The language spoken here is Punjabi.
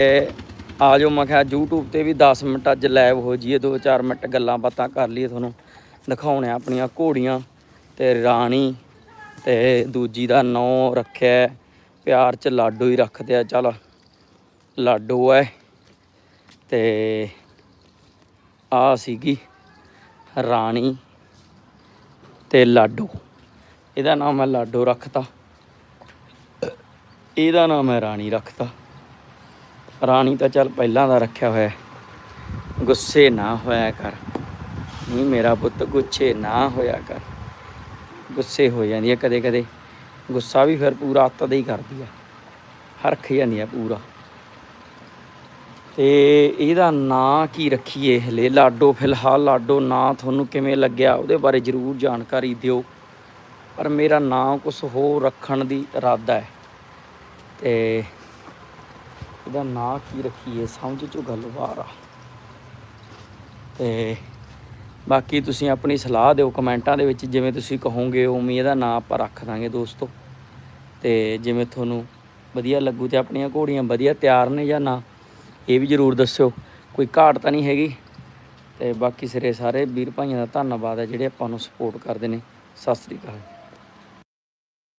ਇਹ ਆ ਜਾਓ ਮੈਂ ਕਿਹਾ YouTube ਤੇ ਵੀ 10 ਮਿੰਟ ਅੱਜ ਲਾਈਵ ਹੋ ਜਾਈਏ 2-4 ਮਿੰਟ ਗੱਲਾਂ ਬਾਤਾਂ ਕਰ ਲਈਏ ਤੁਹਾਨੂੰ ਦਿਖਾਉਣੇ ਆ ਆਪਣੀਆਂ ਘੋੜੀਆਂ ਤੇ ਰਾਣੀ ਤੇ ਦੂਜੀ ਦਾ ਨਾਂ ਰੱਖਿਆ ਪਿਆਰ ਚ ਲਾਡੋ ਹੀ ਰੱਖਦੇ ਆ, ਚੱਲ ਲਾਡੋ ਹੈ ਤੇ ਆ ਸੀਗੀ ਰਾਣੀ ਤੇ ਲਾਡੋ, ਇਹਦਾ ਨਾਮ ਮੈਂ ਲਾਡੋ ਰੱਖਤਾ, ਇਹਦਾ ਨਾਮ ਮੈਂ ਰਾਣੀ ਰੱਖਤਾ। ਰਾਣੀ ਤਾਂ ਚੱਲ ਪਹਿਲਾਂ ਦਾ ਰੱਖਿਆ ਹੋਇਆ ਗੁੱਸੇ ਨਾ ਹੋਇਆ ਕਰ। ਨਹੀਂ ਮੇਰਾ ਪੁੱਤ ਗੁੱਸੇ ਨਾ ਹੋਇਆ ਕਰ। ਗੁੱਸੇ ਹੋ ਜਾਂਦੀ ਹੈ ਕਦੇ ਕਦੇ ਗੁੱਸਾ ਵੀ ਫਿਰ ਪੂਰਾ ਅੱਤ ਦਾ ਹੀ ਕਰਦੀ ਆ ਹਰਖ ਜਾਂਦੀ ਆ ਪੂਰਾ। ਤੇ ਇਹਦਾ ਨਾਂ ਕੀ ਰੱਖੀਏ ਹਲੇ? ਲਾਡੋ ਫਿਲਹਾਲ, ਲਾਡੋ ਨਾਂ ਤੁਹਾਨੂੰ ਕਿਵੇਂ ਲੱਗਿਆ? ਉਹਦੇ ਬਾਰੇ ਜਰੂਰ ਜਾਣਕਾਰੀ ਦਿਓ। ਪਰ ਮੇਰਾ ਨਾਂ ਕੁਝ ਹੋਰ ਰੱਖਣ ਦੀ ਇਰਾਦਾ ਹੈ। ਤੇ ਇਹਦਾ ਨਾਂ ਕੀ ਰੱਖੀਏ? ਸਮਝ ਚੋਂ ਗੱਲ ਬਾਹਰ ਆ। ਤੇ ਬਾਕੀ ਤੁਸੀਂ ਆਪਣੀ ਸਲਾਹ ਦਿਓ ਕਮੈਂਟਾਂ ਦੇ ਵਿੱਚ, ਜਿਵੇਂ ਤੁਸੀਂ ਕਹੋਗੇ ਉਵੇਂ ਇਹਦਾ ਨਾਂ ਆਪਾਂ ਰੱਖ ਦਾਂਗੇ ਦੋਸਤੋ। ਤੇ ਜਿਵੇਂ ਤੁਹਾਨੂੰ ਵਧੀਆ ਲੱਗੂ ਤੇ ਆਪਣੀਆਂ ਘੋੜੀਆਂ ਵਧੀਆ ਤਿਆਰ ਨੇ ਜਾਂ ਨਾ, ਇਹ ਵੀ ਜਰੂਰ ਦੱਸਿਓ। ਕੋਈ ਘਾਟ ਤਾਂ ਨਹੀਂ ਹੈਗੀ। ਤੇ ਬਾਕੀ ਸਿਰੇ ਸਾਰੇ ਵੀਰ ਭਾਈਆਂ ਦਾ ਧੰਨਵਾਦ ਹੈ ਜਿਹੜੇ ਆਪਾਂ ਨੂੰ ਸਪੋਰਟ ਕਰਦੇ ਨੇ। ਸਤਿ ਸ੍ਰੀ ਅਕਾਲ।